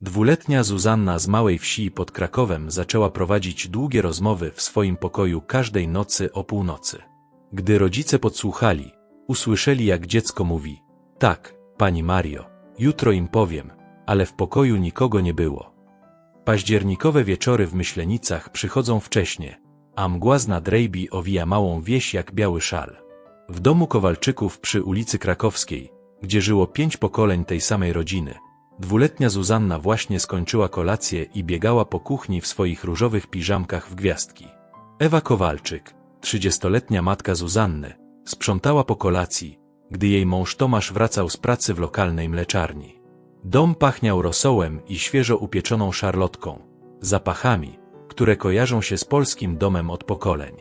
Dwuletnia Zuzanna z małej wsi pod Krakowem zaczęła prowadzić długie rozmowy w swoim pokoju każdej nocy o północy. Gdy rodzice podsłuchali, usłyszeli jak dziecko mówi: Tak, pani Mario, jutro im powiem, ale w pokoju nikogo nie było. Październikowe wieczory w Myślenicach przychodzą wcześnie, a mgła z owija małą wieś jak biały szal. W domu Kowalczyków przy ulicy Krakowskiej, gdzie żyło pięć pokoleń tej samej rodziny, dwuletnia Zuzanna właśnie skończyła kolację i biegała po kuchni w swoich różowych piżamkach w gwiazdki. Ewa Kowalczyk, trzydziestoletnia matka Zuzanny, sprzątała po kolacji, gdy jej mąż Tomasz wracał z pracy w lokalnej mleczarni. Dom pachniał rosołem i świeżo upieczoną szarlotką, zapachami, które kojarzą się z polskim domem od pokoleń.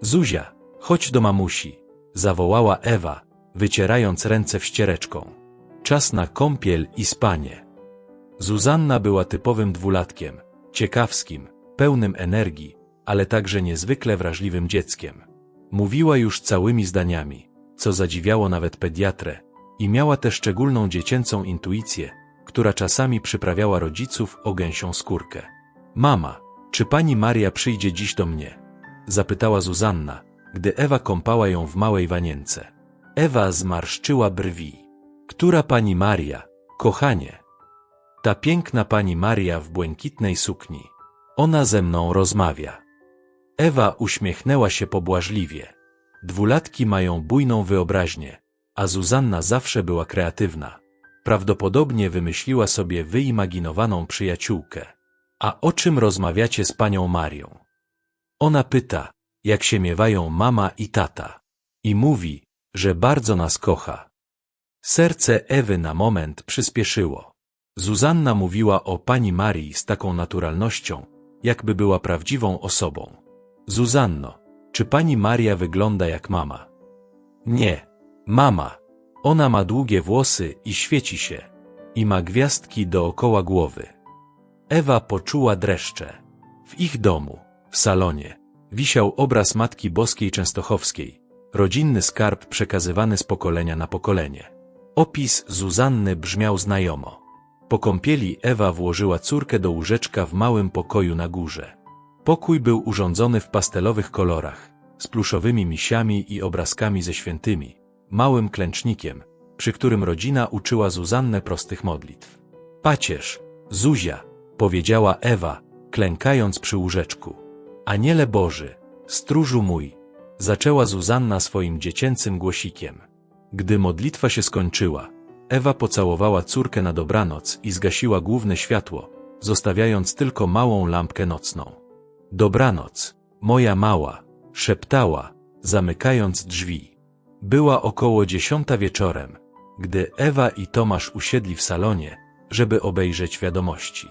Zuzia, chodź do mamusi, zawołała Ewa, wycierając ręce wściereczką. Czas na kąpiel i spanie. Zuzanna była typowym dwulatkiem, ciekawskim, pełnym energii, ale także niezwykle wrażliwym dzieckiem. Mówiła już całymi zdaniami, co zadziwiało nawet pediatrę, i miała tę szczególną dziecięcą intuicję, która czasami przyprawiała rodziców o gęsią skórkę. Mama, czy pani Maria przyjdzie dziś do mnie? Zapytała Zuzanna, gdy Ewa kąpała ją w małej wanience. Ewa zmarszczyła brwi. Która pani Maria, kochanie? Ta piękna pani Maria w błękitnej sukni. Ona ze mną rozmawia. Ewa uśmiechnęła się pobłażliwie. Dwulatki mają bujną wyobraźnię, a Zuzanna zawsze była kreatywna. Prawdopodobnie wymyśliła sobie wyimaginowaną przyjaciółkę. A o czym rozmawiacie z panią Marią? Ona pyta, jak się miewają mama i tata. I mówi, że bardzo nas kocha. Serce Ewy na moment przyspieszyło. Zuzanna mówiła o pani Marii z taką naturalnością, jakby była prawdziwą osobą. Zuzanno, czy pani Maria wygląda jak mama? Nie, mama. Ona ma długie włosy i świeci się. I ma gwiazdki dookoła głowy. Ewa poczuła dreszcze. W ich domu, w salonie, wisiał obraz Matki Boskiej Częstochowskiej, rodzinny skarb przekazywany z pokolenia na pokolenie. Opis Zuzanny brzmiał znajomo. Po kąpieli Ewa włożyła córkę do łóżeczka w małym pokoju na górze. Pokój był urządzony w pastelowych kolorach, z pluszowymi misiami i obrazkami ze świętymi, małym klęcznikiem, przy którym rodzina uczyła Zuzannę prostych modlitw. Pacierz, Zuzia, powiedziała Ewa, klękając przy łóżeczku. Aniele Boży, stróżu mój, zaczęła Zuzanna swoim dziecięcym głosikiem. Gdy modlitwa się skończyła, Ewa pocałowała córkę na dobranoc i zgasiła główne światło, zostawiając tylko małą lampkę nocną. Dobranoc, moja mała, szeptała, zamykając drzwi. Była około dziesiąta wieczorem, gdy Ewa i Tomasz usiedli w salonie, żeby obejrzeć wiadomości.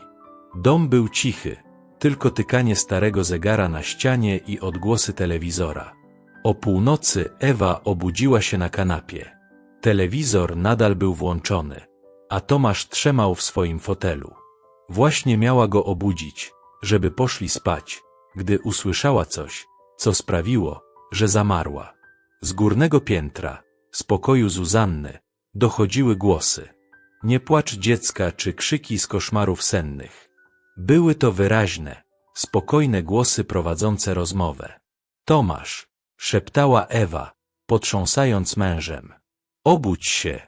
Dom był cichy, tylko tykanie starego zegara na ścianie i odgłosy telewizora. O północy Ewa obudziła się na kanapie. Telewizor nadal był włączony, a Tomasz trzemał w swoim fotelu. Właśnie miała go obudzić, żeby poszli spać, gdy usłyszała coś, co sprawiło, że zamarła. Z górnego piętra, z pokoju Zuzanny, dochodziły głosy. Nie płacz dziecka czy krzyki z koszmarów sennych. Były to wyraźne, spokojne głosy prowadzące rozmowę. Tomasz, szeptała Ewa, potrząsając mężem. Obudź się.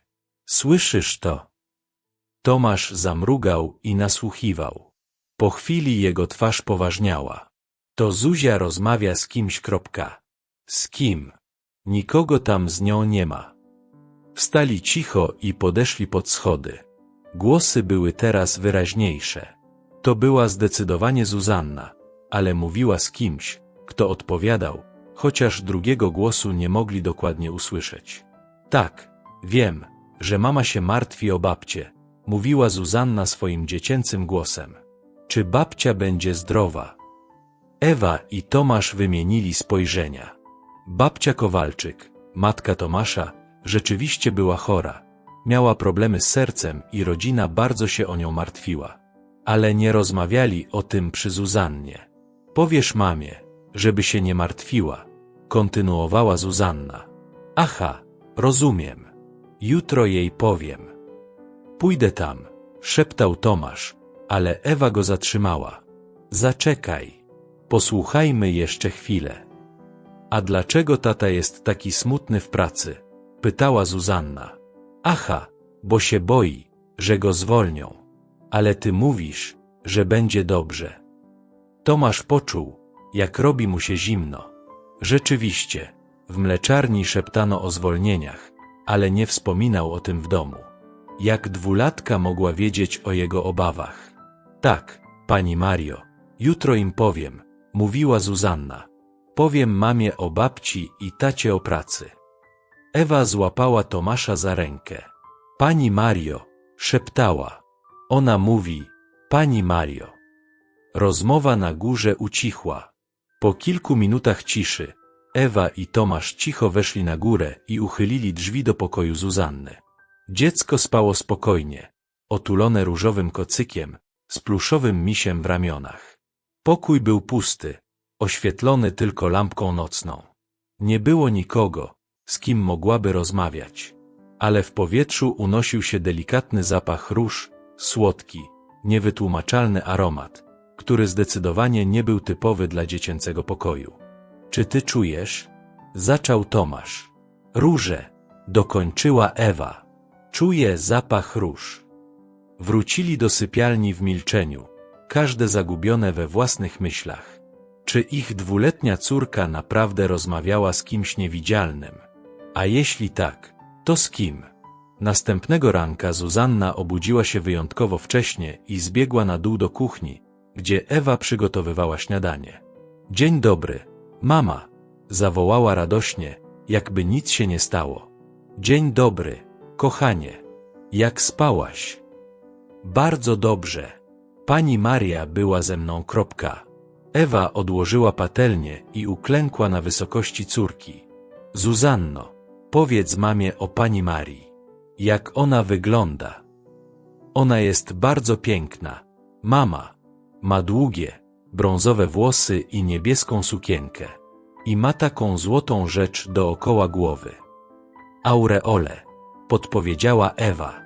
Słyszysz to? Tomasz zamrugał i nasłuchiwał. Po chwili jego twarz poważniała. To Zuzia rozmawia z kimś. Kropka. Z kim? Nikogo tam z nią nie ma. Wstali cicho i podeszli pod schody. Głosy były teraz wyraźniejsze. To była zdecydowanie Zuzanna, ale mówiła z kimś, kto odpowiadał, chociaż drugiego głosu nie mogli dokładnie usłyszeć. Tak, wiem, że mama się martwi o babcię, mówiła Zuzanna swoim dziecięcym głosem. Czy babcia będzie zdrowa? Ewa i Tomasz wymienili spojrzenia. Babcia Kowalczyk, matka Tomasza, rzeczywiście była chora. Miała problemy z sercem i rodzina bardzo się o nią martwiła. Ale nie rozmawiali o tym przy Zuzannie. Powiesz mamie, żeby się nie martwiła, kontynuowała Zuzanna. Aha, rozumiem. Jutro jej powiem. Pójdę tam, szeptał Tomasz, Ale Ewa go zatrzymała. Zaczekaj. Posłuchajmy jeszcze chwilę. A dlaczego tata jest taki smutny w pracy? Pytała Zuzanna. Aha, bo się boi, że go zwolnią. Ale ty mówisz, że będzie dobrze. Tomasz poczuł, jak robi mu się zimno. Rzeczywiście, w mleczarni szeptano o zwolnieniach, ale nie wspominał o tym w domu. Jak dwulatka mogła wiedzieć o jego obawach? Tak, pani Mario, jutro im powiem, mówiła Zuzanna. Powiem mamie o babci i tacie o pracy. Ewa złapała Tomasza za rękę. Pani Mario, szeptała. Ona mówi, pani Mario. Rozmowa na górze ucichła. Po kilku minutach ciszy, Ewa i Tomasz cicho weszli na górę i uchylili drzwi do pokoju Zuzanny. Dziecko spało spokojnie, otulone różowym kocykiem, z pluszowym misiem w ramionach. Pokój był pusty, oświetlony tylko lampką nocną. Nie było nikogo, z kim mogłaby rozmawiać. Ale w powietrzu unosił się delikatny zapach róż, słodki, niewytłumaczalny aromat, który zdecydowanie nie był typowy dla dziecięcego pokoju. Czy ty czujesz? Zaczął Tomasz. Róże, dokończyła Ewa. Czuję zapach róż. Wrócili do sypialni w milczeniu, każde zagubione we własnych myślach. Czy ich dwuletnia córka naprawdę rozmawiała z kimś niewidzialnym? A jeśli tak, to z kim? Następnego ranka Zuzanna obudziła się wyjątkowo wcześnie i zbiegła na dół do kuchni, gdzie Ewa przygotowywała śniadanie. Dzień dobry, mama, zawołała radośnie, jakby nic się nie stało. Dzień dobry, kochanie. Jak spałaś? Bardzo dobrze. Pani Maria była ze mną kropka. Ewa odłożyła patelnię i uklękła na wysokości córki. Zuzanno, powiedz mamie o pani Marii. Jak ona wygląda? Ona jest bardzo piękna. Mama. Ma długie, brązowe włosy i niebieską sukienkę. I ma taką złotą rzecz dookoła głowy. Aureole, podpowiedziała Ewa.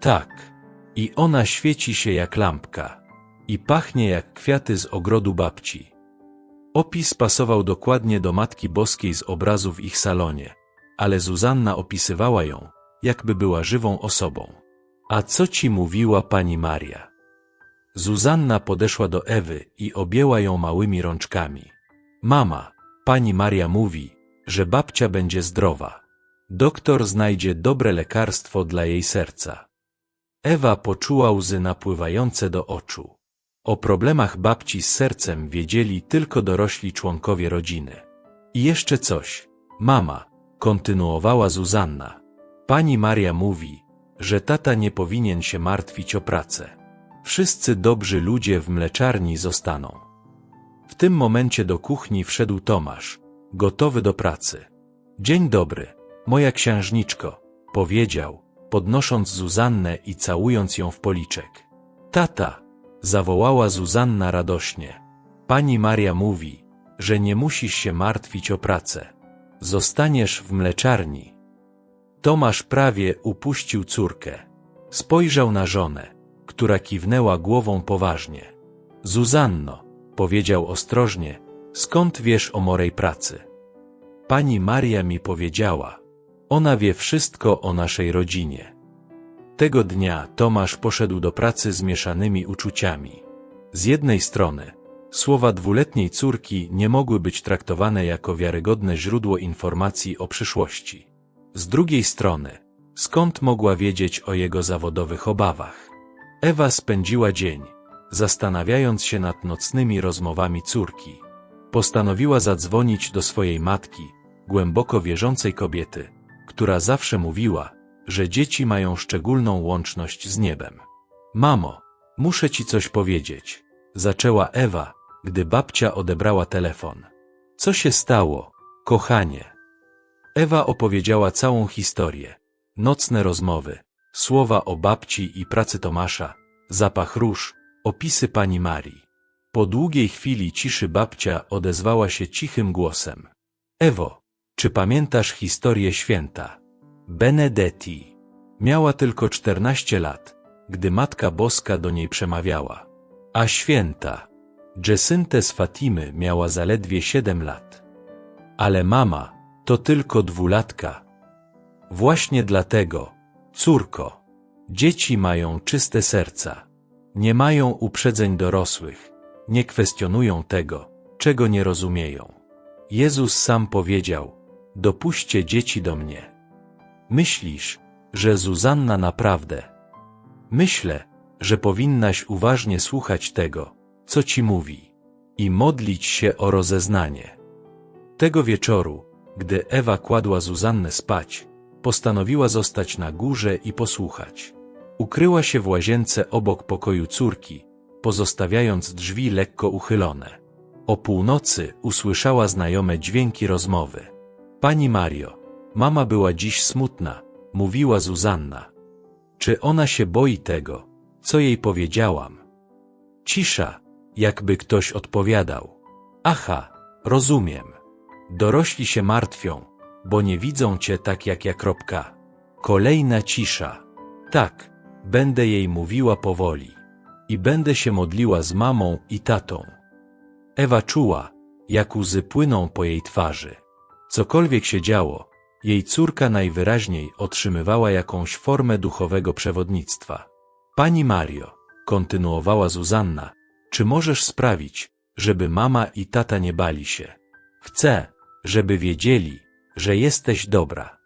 Tak. I ona świeci się jak lampka. I pachnie jak kwiaty z ogrodu babci. Opis pasował dokładnie do Matki Boskiej z obrazu w ich salonie, ale Zuzanna opisywała ją, jakby była żywą osobą. A co ci mówiła pani Maria? Zuzanna podeszła do Ewy i objęła ją małymi rączkami. Mama, pani Maria mówi, że babcia będzie zdrowa. Doktor znajdzie dobre lekarstwo dla jej serca. Ewa poczuła łzy napływające do oczu. O problemach babci z sercem wiedzieli tylko dorośli członkowie rodziny. I jeszcze coś. Mama, kontynuowała Zuzanna. Pani Maria mówi, że tata nie powinien się martwić o pracę. Wszyscy dobrzy ludzie w mleczarni zostaną. W tym momencie do kuchni wszedł Tomasz, gotowy do pracy. Dzień dobry, moja księżniczko, powiedział, podnosząc Zuzannę i całując ją w policzek. Tata, zawołała Zuzanna radośnie. Pani Maria mówi, że nie musisz się martwić o pracę. Zostaniesz w mleczarni. Tomasz prawie upuścił córkę. Spojrzał na żonę, która kiwnęła głową poważnie. Zuzanno, powiedział ostrożnie, skąd wiesz o morej pracy? Pani Maria mi powiedziała. Ona wie wszystko o naszej rodzinie. Tego dnia Tomasz poszedł do pracy z mieszanymi uczuciami. Z jednej strony, słowa dwuletniej córki nie mogły być traktowane jako wiarygodne źródło informacji o przyszłości. Z drugiej strony, skąd mogła wiedzieć o jego zawodowych obawach? Ewa spędziła dzień, zastanawiając się nad nocnymi rozmowami córki. Postanowiła zadzwonić do swojej matki, głęboko wierzącej kobiety, która zawsze mówiła, że dzieci mają szczególną łączność z niebem. Mamo, muszę ci coś powiedzieć, zaczęła Ewa, gdy babcia odebrała telefon. Co się stało, kochanie? Ewa opowiedziała całą historię. Nocne rozmowy, słowa o babci i pracy Tomasza, zapach róż, opisy pani Marii. Po długiej chwili ciszy babcia odezwała się cichym głosem. Ewo, czy pamiętasz historię święta? Benedetti. Miała tylko czternaście lat, gdy Matka Boska do niej przemawiała. A święta, Jacintę z Fatimy miała zaledwie siedem lat. Ale mama to tylko dwulatka. Właśnie dlatego, córko, dzieci mają czyste serca. Nie mają uprzedzeń dorosłych, nie kwestionują tego, czego nie rozumieją. Jezus sam powiedział, dopuśćcie dzieci do mnie. Myślisz, że Zuzanna naprawdę. Myślę, że powinnaś uważnie słuchać tego, co ci mówi, i modlić się o rozeznanie. Tego wieczoru, gdy Ewa kładła Zuzannę spać, postanowiła zostać na górze i posłuchać. Ukryła się w łazience obok pokoju córki, pozostawiając drzwi lekko uchylone. O północy usłyszała znajome dźwięki rozmowy. Pani Mario, mama była dziś smutna, mówiła Zuzanna. Czy ona się boi tego, co jej powiedziałam? Cisza, jakby ktoś odpowiadał. Aha, rozumiem. Dorośli się martwią, bo nie widzą cię tak jak ja. Kropka. Kolejna cisza. Tak, będę jej mówiła powoli. I będę się modliła z mamą i tatą. Ewa czuła, jak łzy płyną po jej twarzy. Cokolwiek się działo, jej córka najwyraźniej otrzymywała jakąś formę duchowego przewodnictwa. Pani Mario, kontynuowała Zuzanna, czy możesz sprawić, żeby mama i tata nie bali się? Chcę, żeby wiedzieli, że jesteś dobra.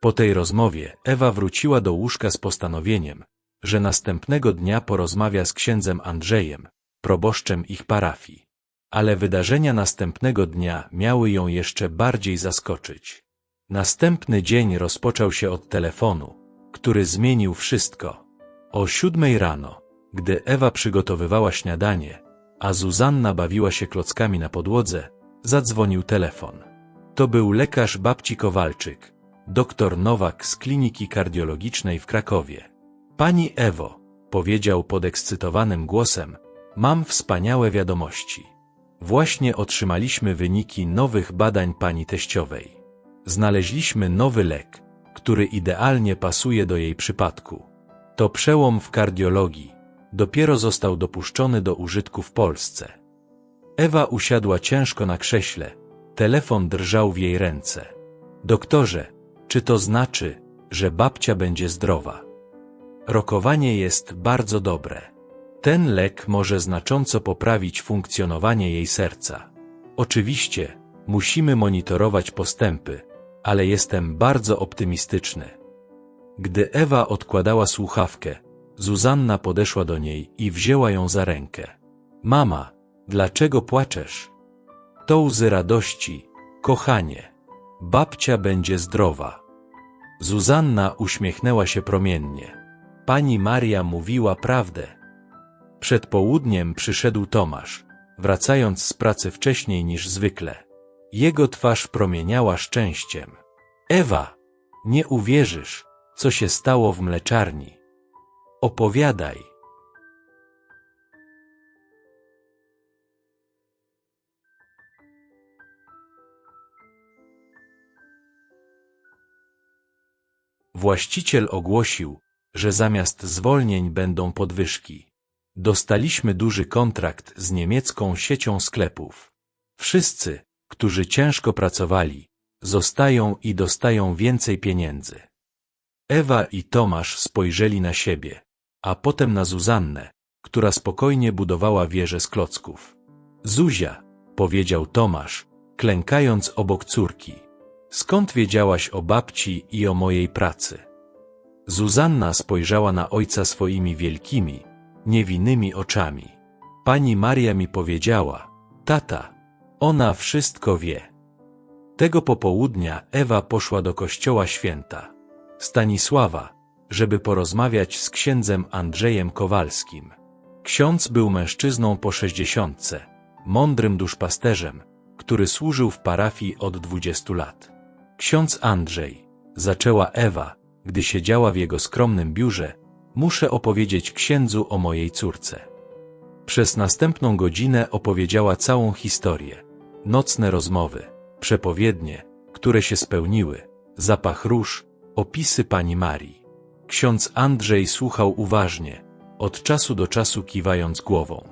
Po tej rozmowie Ewa wróciła do łóżka z postanowieniem, że następnego dnia porozmawia z księdzem Andrzejem, proboszczem ich parafii. Ale wydarzenia następnego dnia miały ją jeszcze bardziej zaskoczyć. Następny dzień rozpoczął się od telefonu, który zmienił wszystko. O siódmej rano, gdy Ewa przygotowywała śniadanie, a Zuzanna bawiła się klockami na podłodze, zadzwonił telefon. To był lekarz babci Kowalczyk, doktor Nowak z kliniki kardiologicznej w Krakowie. Pani Ewo, powiedział podekscytowanym głosem, mam wspaniałe wiadomości. Właśnie otrzymaliśmy wyniki nowych badań pani teściowej. Znaleźliśmy nowy lek, który idealnie pasuje do jej przypadku. To przełom w kardiologii. Dopiero został dopuszczony do użytku w Polsce. Ewa usiadła ciężko na krześle. Telefon drżał w jej ręce. Doktorze, czy to znaczy, że babcia będzie zdrowa? Rokowanie jest bardzo dobre. Ten lek może znacząco poprawić funkcjonowanie jej serca. Oczywiście, musimy monitorować postępy, ale jestem bardzo optymistyczny. Gdy Ewa odkładała słuchawkę, Zuzanna podeszła do niej i wzięła ją za rękę. Mama, dlaczego płaczesz? To łzy radości, kochanie. Babcia będzie zdrowa. Zuzanna uśmiechnęła się promiennie. Pani Maria mówiła prawdę. Przed południem przyszedł Tomasz, wracając z pracy wcześniej niż zwykle. Jego twarz promieniała szczęściem. Ewa, nie uwierzysz, co się stało w mleczarni. Opowiadaj. Właściciel ogłosił, że zamiast zwolnień będą podwyżki. Dostaliśmy duży kontrakt z niemiecką siecią sklepów. Wszyscy, którzy ciężko pracowali, zostają i dostają więcej pieniędzy. Ewa i Tomasz spojrzeli na siebie, a potem na Zuzannę, która spokojnie budowała wieżę z klocków. Zuzia, powiedział Tomasz, klękając obok córki. Skąd wiedziałaś o babci i o mojej pracy? Zuzanna spojrzała na ojca swoimi wielkimi, niewinnymi oczami. Pani Maria mi powiedziała, tata, ona wszystko wie. Tego popołudnia Ewa poszła do kościoła święta Stanisława, żeby porozmawiać z księdzem Andrzejem Kowalskim. Ksiądz był mężczyzną po sześćdziesiątce, mądrym duszpasterzem, który służył w parafii od dwudziestu lat. Ksiądz Andrzej, zaczęła Ewa, gdy siedziała w jego skromnym biurze, muszę opowiedzieć księdzu o mojej córce. Przez następną godzinę opowiedziała całą historię. Nocne rozmowy, przepowiednie, które się spełniły, zapach róż, opisy pani Marii. Ksiądz Andrzej słuchał uważnie, od czasu do czasu kiwając głową.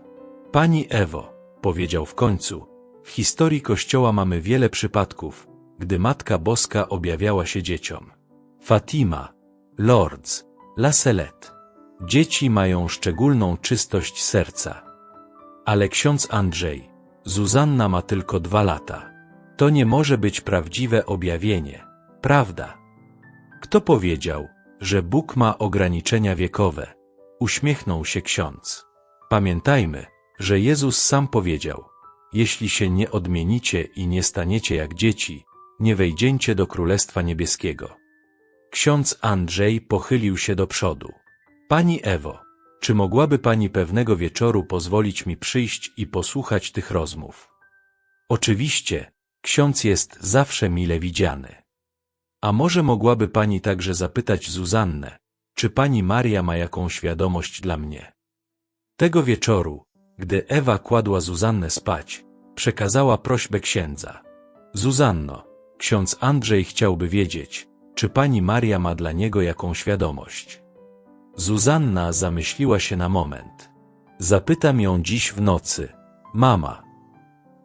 Pani Ewo, powiedział w końcu, w historii Kościoła mamy wiele przypadków, gdy Matka Boska objawiała się dzieciom. Fatima, Lourdes, La Salette. Dzieci mają szczególną czystość serca. Ale ksiądz Andrzej, Zuzanna ma tylko dwa lata. To nie może być prawdziwe objawienie, prawda? Kto powiedział, że Bóg ma ograniczenia wiekowe? Uśmiechnął się ksiądz. Pamiętajmy, że Jezus sam powiedział, jeśli się nie odmienicie i nie staniecie jak dzieci, nie wejdziecie do Królestwa Niebieskiego. Ksiądz Andrzej pochylił się do przodu. Pani Ewo, czy mogłaby pani pewnego wieczoru pozwolić mi przyjść i posłuchać tych rozmów? Oczywiście, ksiądz jest zawsze mile widziany. A może mogłaby pani także zapytać Zuzannę, czy pani Maria ma jakąś świadomość dla mnie? Tego wieczoru, gdy Ewa kładła Zuzannę spać, przekazała prośbę księdza. Zuzanno, ksiądz Andrzej chciałby wiedzieć, czy pani Maria ma dla niego jakąś świadomość. Zuzanna zamyśliła się na moment. Zapytam ją dziś w nocy. Mama.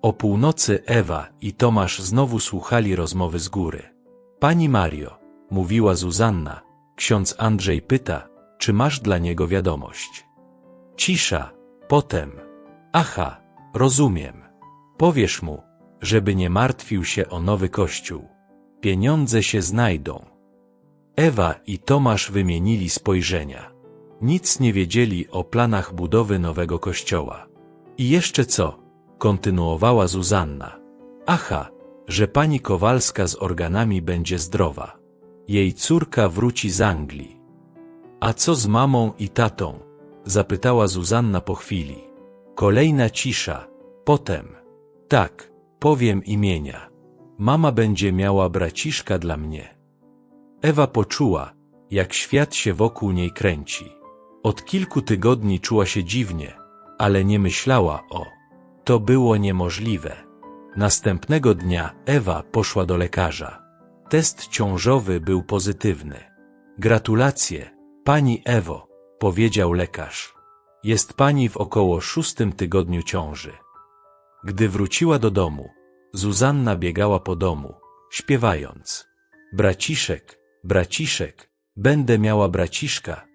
O północy Ewa i Tomasz znowu słuchali rozmowy z góry. Pani Mario, mówiła Zuzanna, ksiądz Andrzej pyta, czy masz dla niego wiadomość. Cisza, potem. Aha, rozumiem. Powiesz mu, żeby nie martwił się o nowy kościół. Pieniądze się znajdą. Ewa i Tomasz wymienili spojrzenia. Nic nie wiedzieli o planach budowy nowego kościoła. I jeszcze co? Kontynuowała Zuzanna. Aha, że pani Kowalska z organami będzie zdrowa. Jej córka wróci z Anglii. A co z mamą i tatą? Zapytała Zuzanna po chwili. Kolejna cisza. Potem. Tak, powiem imienia. Mama będzie miała braciszka dla mnie. Ewa poczuła, jak świat się wokół niej kręci. Od kilku tygodni czuła się dziwnie, ale nie myślała o. To było niemożliwe. Następnego dnia Ewa poszła do lekarza. Test ciążowy był pozytywny. Gratulacje, pani Ewo, powiedział lekarz. Jest pani w około szóstym tygodniu ciąży. Gdy wróciła do domu, Zuzanna biegała po domu, śpiewając. Braciszek, braciszek, będę miała braciszka.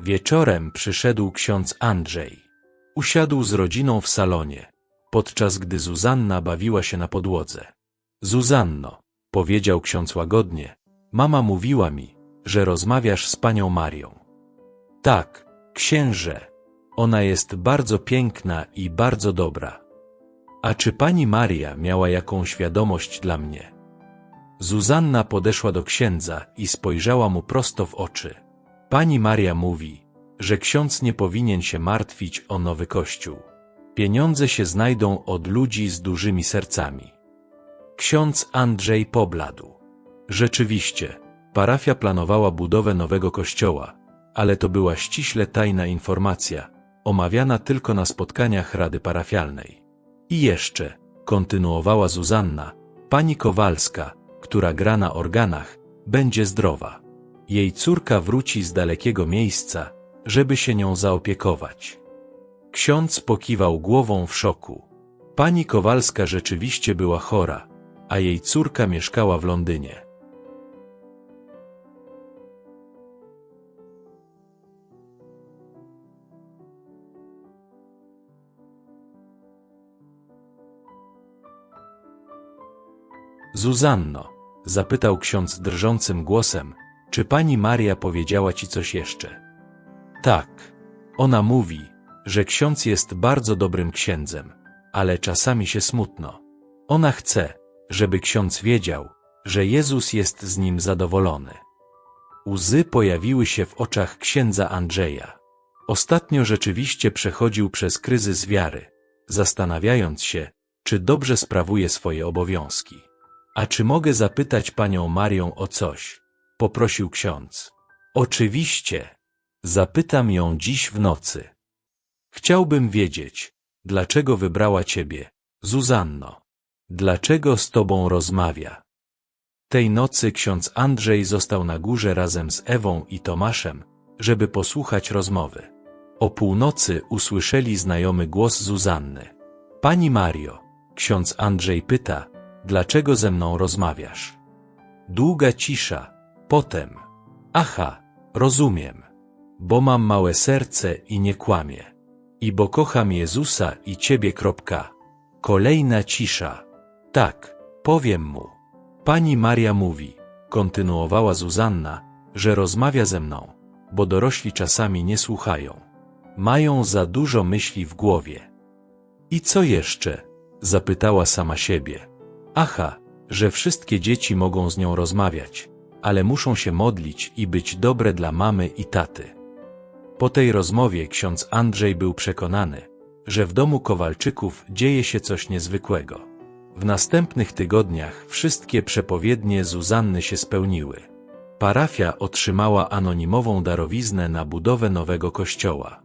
Wieczorem przyszedł ksiądz Andrzej. Usiadł z rodziną w salonie, podczas gdy Zuzanna bawiła się na podłodze. Zuzanno, powiedział ksiądz łagodnie, mama mówiła mi, że rozmawiasz z panią Marią. Tak, księże, ona jest bardzo piękna i bardzo dobra. A czy pani Maria miała jakąś wiadomość dla mnie? Zuzanna podeszła do księdza i spojrzała mu prosto w oczy. Pani Maria mówi, że ksiądz nie powinien się martwić o nowy kościół. Pieniądze się znajdą od ludzi z dużymi sercami. Ksiądz Andrzej pobladł. Rzeczywiście, parafia planowała budowę nowego kościoła, ale to była ściśle tajna informacja, omawiana tylko na spotkaniach Rady Parafialnej. I jeszcze, kontynuowała Zuzanna, pani Kowalska, która gra na organach, będzie zdrowa. Jej córka wróci z dalekiego miejsca, żeby się nią zaopiekować. Ksiądz pokiwał głową w szoku. Pani Kowalska rzeczywiście była chora, a jej córka mieszkała w Londynie. Zuzanno, zapytał ksiądz drżącym głosem, czy pani Maria powiedziała ci coś jeszcze? Tak. Ona mówi, że ksiądz jest bardzo dobrym księdzem, ale czasami się smutno. Ona chce, żeby ksiądz wiedział, że Jezus jest z nim zadowolony. Łzy pojawiły się w oczach księdza Andrzeja. Ostatnio rzeczywiście przechodził przez kryzys wiary, zastanawiając się, czy dobrze sprawuje swoje obowiązki. A czy mogę zapytać panią Marią o coś? Poprosił ksiądz. Oczywiście. Zapytam ją dziś w nocy. Chciałbym wiedzieć, dlaczego wybrała ciebie, Zuzanno. Dlaczego z tobą rozmawia? Tej nocy ksiądz Andrzej został na górze razem z Ewą i Tomaszem, żeby posłuchać rozmowy. O północy usłyszeli znajomy głos Zuzanny. Pani Mario, ksiądz Andrzej pyta, dlaczego ze mną rozmawiasz? Długa cisza, potem. Aha, rozumiem. Bo mam małe serce i nie kłamię. I bo kocham Jezusa i Ciebie. Kropka. Kolejna cisza. Tak, powiem mu. Pani Maria mówi, kontynuowała Zuzanna, że rozmawia ze mną, bo dorośli czasami nie słuchają. Mają za dużo myśli w głowie. I co jeszcze? Zapytała sama siebie. Aha, że wszystkie dzieci mogą z nią rozmawiać, ale muszą się modlić i być dobre dla mamy i taty. Po tej rozmowie ksiądz Andrzej był przekonany, że w domu Kowalczyków dzieje się coś niezwykłego. W następnych tygodniach wszystkie przepowiednie Zuzanny się spełniły. Parafia otrzymała anonimową darowiznę na budowę nowego kościoła.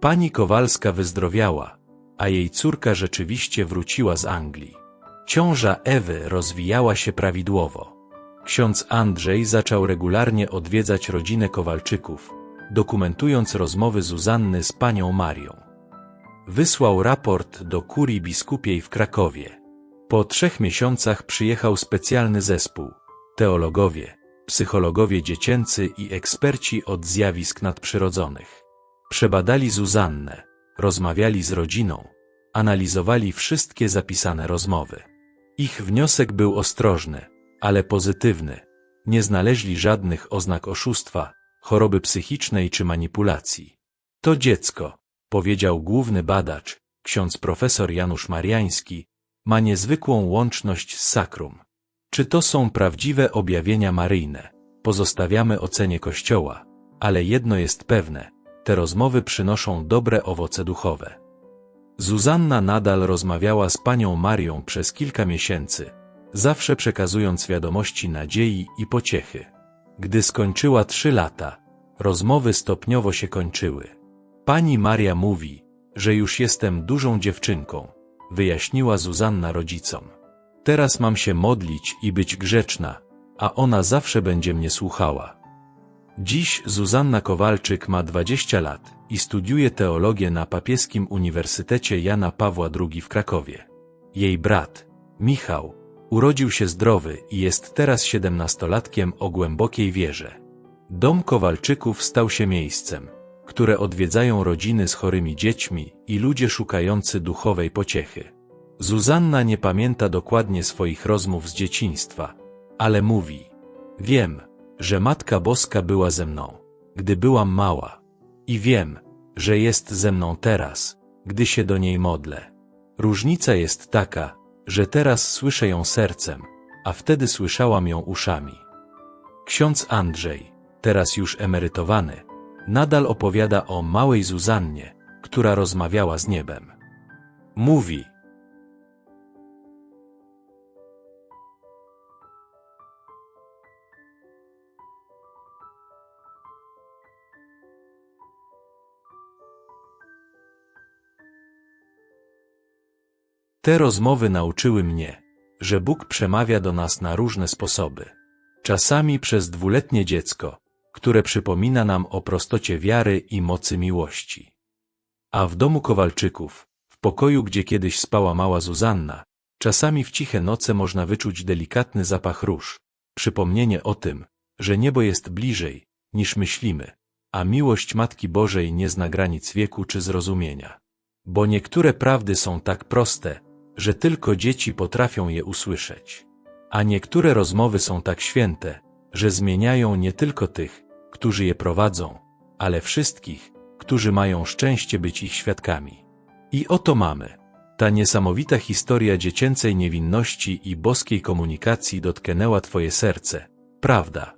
Pani Kowalska wyzdrowiała, a jej córka rzeczywiście wróciła z Anglii. Ciąża Ewy rozwijała się prawidłowo. Ksiądz Andrzej zaczął regularnie odwiedzać rodzinę Kowalczyków, dokumentując rozmowy Zuzanny z panią Marią. Wysłał raport do kurii biskupiej w Krakowie. Po trzech miesiącach przyjechał specjalny zespół, teologowie, psychologowie dziecięcy i eksperci od zjawisk nadprzyrodzonych. Przebadali Zuzannę, rozmawiali z rodziną, analizowali wszystkie zapisane rozmowy. Ich wniosek był ostrożny, ale pozytywny. Nie znaleźli żadnych oznak oszustwa, choroby psychicznej czy manipulacji. To dziecko, powiedział główny badacz, ksiądz profesor Janusz Mariański, ma niezwykłą łączność z sakrum. Czy to są prawdziwe objawienia maryjne? Pozostawiamy ocenie Kościoła, ale jedno jest pewne, te rozmowy przynoszą dobre owoce duchowe. Zuzanna nadal rozmawiała z panią Marią przez kilka miesięcy, zawsze przekazując wiadomości nadziei i pociechy. Gdy skończyła trzy lata, rozmowy stopniowo się kończyły. Pani Maria mówi, że już jestem dużą dziewczynką, wyjaśniła Zuzanna rodzicom. Teraz mam się modlić i być grzeczna, a ona zawsze będzie mnie słuchała. Dziś Zuzanna Kowalczyk ma 20 lat i studiuje teologię na Papieskim Uniwersytecie Jana Pawła II w Krakowie. Jej brat, Michał, urodził się zdrowy i jest teraz siedemnastolatkiem o głębokiej wierze. Dom Kowalczyków stał się miejscem, które odwiedzają rodziny z chorymi dziećmi i ludzie szukający duchowej pociechy. Zuzanna nie pamięta dokładnie swoich rozmów z dzieciństwa, ale mówi: Wiem, że Matka Boska była ze mną, gdy byłam mała. I wiem, że jest ze mną teraz, gdy się do niej modlę. Różnica jest taka, że teraz słyszę ją sercem, a wtedy słyszałam ją uszami. Ksiądz Andrzej, teraz już emerytowany, nadal opowiada o małej Zuzannie, która rozmawiała z niebem. Mówi, Te rozmowy nauczyły mnie, że Bóg przemawia do nas na różne sposoby. Czasami przez dwuletnie dziecko, które przypomina nam o prostocie wiary i mocy miłości. A w domu Kowalczyków, w pokoju, gdzie kiedyś spała mała Zuzanna, czasami w ciche noce można wyczuć delikatny zapach róż, przypomnienie o tym, że niebo jest bliżej, niż myślimy, a miłość Matki Bożej nie zna granic wieku czy zrozumienia. Bo niektóre prawdy są tak proste, że tylko dzieci potrafią je usłyszeć. A niektóre rozmowy są tak święte, że zmieniają nie tylko tych, którzy je prowadzą, ale wszystkich, którzy mają szczęście być ich świadkami. I oto mamy. Ta niesamowita historia dziecięcej niewinności i boskiej komunikacji dotknęła Twoje serce, prawda?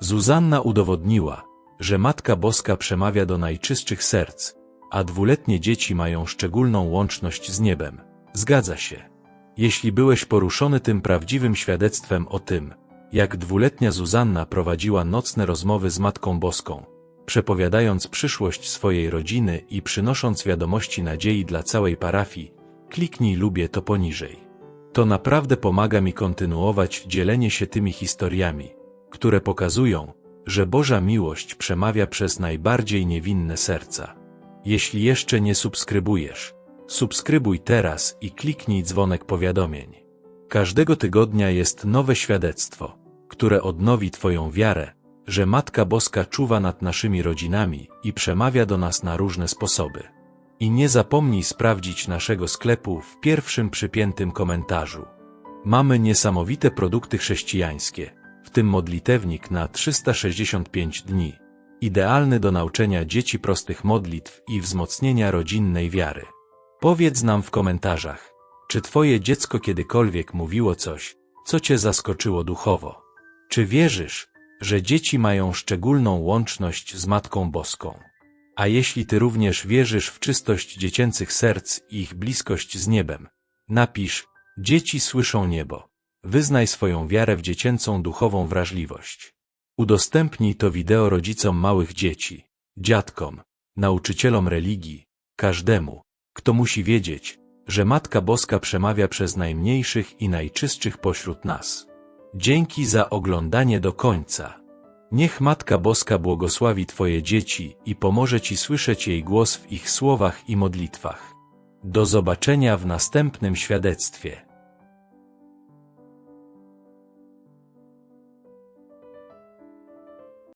Zuzanna udowodniła, że Matka Boska przemawia do najczystszych serc, a dwuletnie dzieci mają szczególną łączność z niebem. Zgadza się. Jeśli byłeś poruszony tym prawdziwym świadectwem o tym, jak dwuletnia Zuzanna prowadziła nocne rozmowy z Matką Boską, przepowiadając przyszłość swojej rodziny i przynosząc wiadomości nadziei dla całej parafii, kliknij lubię to poniżej. To naprawdę pomaga mi kontynuować dzielenie się tymi historiami, które pokazują, że Boża miłość przemawia przez najbardziej niewinne serca. Jeśli jeszcze nie subskrybujesz, subskrybuj teraz i kliknij dzwonek powiadomień. Każdego tygodnia jest nowe świadectwo, które odnowi Twoją wiarę, że Matka Boska czuwa nad naszymi rodzinami i przemawia do nas na różne sposoby. I nie zapomnij sprawdzić naszego sklepu w pierwszym przypiętym komentarzu. Mamy niesamowite produkty chrześcijańskie, w tym modlitewnik na 365 dni, idealny do nauczenia dzieci prostych modlitw i wzmocnienia rodzinnej wiary. Powiedz nam w komentarzach, czy Twoje dziecko kiedykolwiek mówiło coś, co Cię zaskoczyło duchowo? Czy wierzysz, że dzieci mają szczególną łączność z Matką Boską? A jeśli Ty również wierzysz w czystość dziecięcych serc i ich bliskość z niebem, napisz Dzieci słyszą niebo. Wyznaj swoją wiarę w dziecięcą duchową wrażliwość. Udostępnij to wideo rodzicom małych dzieci, dziadkom, nauczycielom religii, każdemu, kto musi wiedzieć, że Matka Boska przemawia przez najmniejszych i najczystszych pośród nas. Dzięki za oglądanie do końca. Niech Matka Boska błogosławi Twoje dzieci i pomoże Ci słyszeć jej głos w ich słowach i modlitwach. Do zobaczenia w następnym świadectwie.